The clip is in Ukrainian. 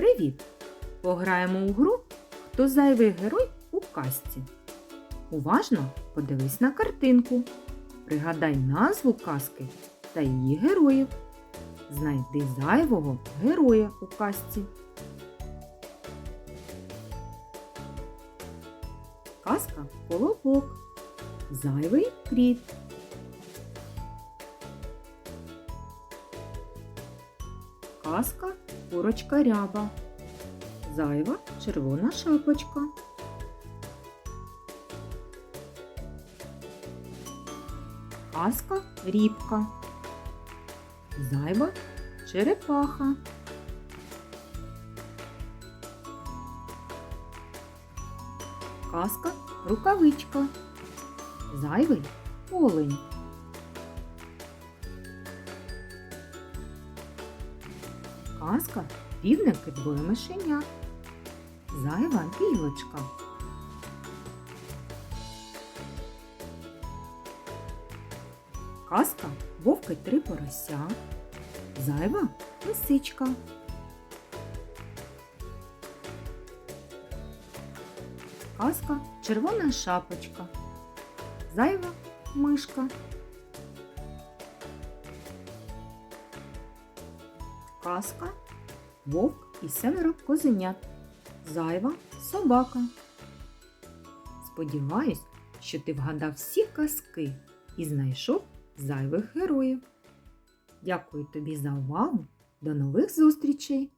Привіт! Пограємо у гру Хто зайвий герой у казці. Уважно подивись на картинку. Пригадай назву казки та її героїв. Знайди зайвого героя у казці. Казка Колобок. Зайвий кріт. Казка Курочка ряба. Зайва червона шапочка. Казка рібка. Зайва черепаха. Казка рукавичка. Зайвий олень. Казка півники двоє мишенят. Зайва білочка. Казка вовки три порося. Зайва лисичка. Казка червона шапочка. Зайва мишка. Казка вовк і семеро козенят. Зайва собака. Сподіваюсь, що ти вгадав всі казки і знайшов зайвих героїв. Дякую тобі за увагу. До нових зустрічей!